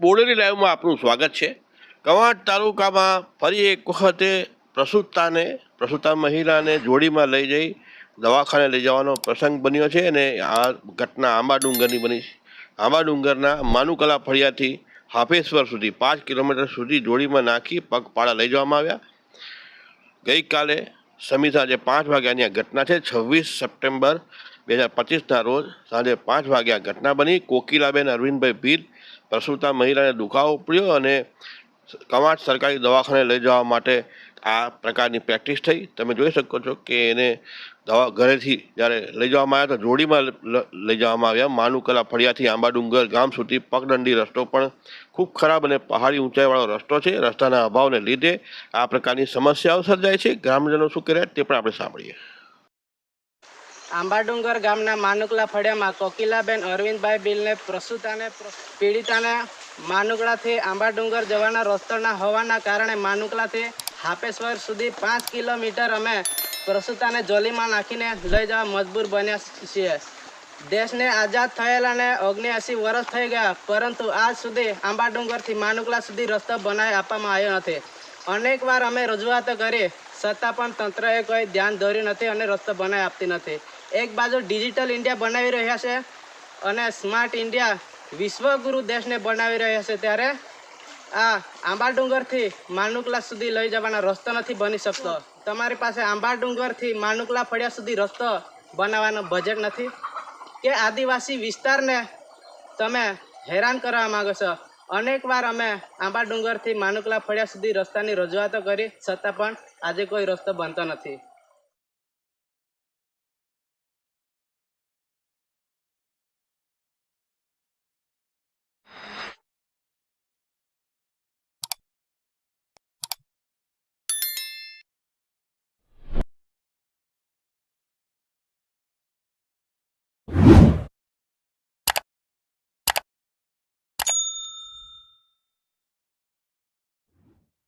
બોડેલી લાઈવમાં આપનું સ્વાગત છે. કવાંટ તાલુકામાં ફરી એક વખતે પ્રસૂતાને, પ્રસૂતા મહિલાને જોડીમાં લઈ જઈ દવાખાને લઈ જવાનો પ્રસંગ બન્યો છે અને આ ઘટના આંબા ડુંગરની બની છે. આંબા ડુંગરના માનુકલા ફળિયાથી હાફેશ્વર સુધી પાંચ કિલોમીટર સુધી જોડીમાં નાખી પગપાળા લઈ જવામાં આવ્યા. ગઈકાલે સમી સાંજે પાંચ વાગ્યાની આ ઘટના છે. છવ્વીસ સપ્ટેમ્બર બે હજાર પચીસના રોજ સાંજે પાંચ વાગે આ ઘટના બની. કોકિલાબેન, અરવિંદભાઈ ભીર પ્રસૂતા મહિલાને દુખાવો પડ્યો અને કવાંટ સરકારી દવાખાને લઈ જવા માટે આ પ્રકારની પ્રેક્ટિસ થઈ. તમે જોઈ શકો છો કે એને દવા ઘરેથી જ્યારે લઈ જવામાં આવ્યા તો જોડીમાં લઈ જવામાં આવ્યા. માનુકલા ફળિયાથી આંબા ડુંગર ગામ સુધી પગદંડી રસ્તો પણ ખૂબ ખરાબ અને પહાડી ઊંચાઈવાળો રસ્તો છે. રસ્તાના અભાવને લીધે આ પ્રકારની સમસ્યાઓ સર્જાય છે. ગ્રામજનો શું કર્યા તે પણ આપણે સાંભળીએ. આંબાડુંગર ગામના માનુકલા ફળિયામાં કોકિલાબેન અરવિંદભાઈ બિલને પ્રસૂતાને પીડિતાને માનુકલાથી આંબાડુંગર જવાના રસ્તોના હોવાના કારણે માનુકલાથી હાપેશ્વર સુધી પાંચ કિલોમીટર અમે પ્રસૂતાને જોલીમાં નાખીને લઈ જવા મજબૂર બન્યા છીએ. દેશને આઝાદ થયેલાને ઓગણ્યાસી વર્ષ થઈ ગયા, પરંતુ આજ સુધી આંબાડુંગરથી માનુકલા સુધી રસ્તો બનાવી આપવામાં આવ્યો નથી. અનેકવાર અમે રજૂઆતો કરી છતાં પણ તંત્રએ કોઈ ધ્યાન દોર્યું નથી અને રસ્તો બનાવી આપતી નથી. એક બાજુ ડિજિટલ ઇન્ડિયા બનાવી રહ્યા છે અને સ્માર્ટ ઇન્ડિયા વિશ્વગુરુ દેશને બનાવી રહ્યા છે ત્યારે આ આંબા ડુંગરથી માનુકલા સુધી લઈ જવાનો રસ્તો નથી બની શકતો. તમારી પાસે આંબા ડુંગરથી માનુકલા ફળિયા સુધી રસ્તો બનાવવાનો બજેટ નથી. કે આદિવાસી વિસ્તારને તમે હેરાન કરવા માંગો છો? અનેક વાર અમે આંબા ડુંગરથી માનુકલા ફળિયા સુધી રસ્તાની રજૂઆતો કરી, છતાં પણ આજે કોઈ રસ્તો બનતો નથી.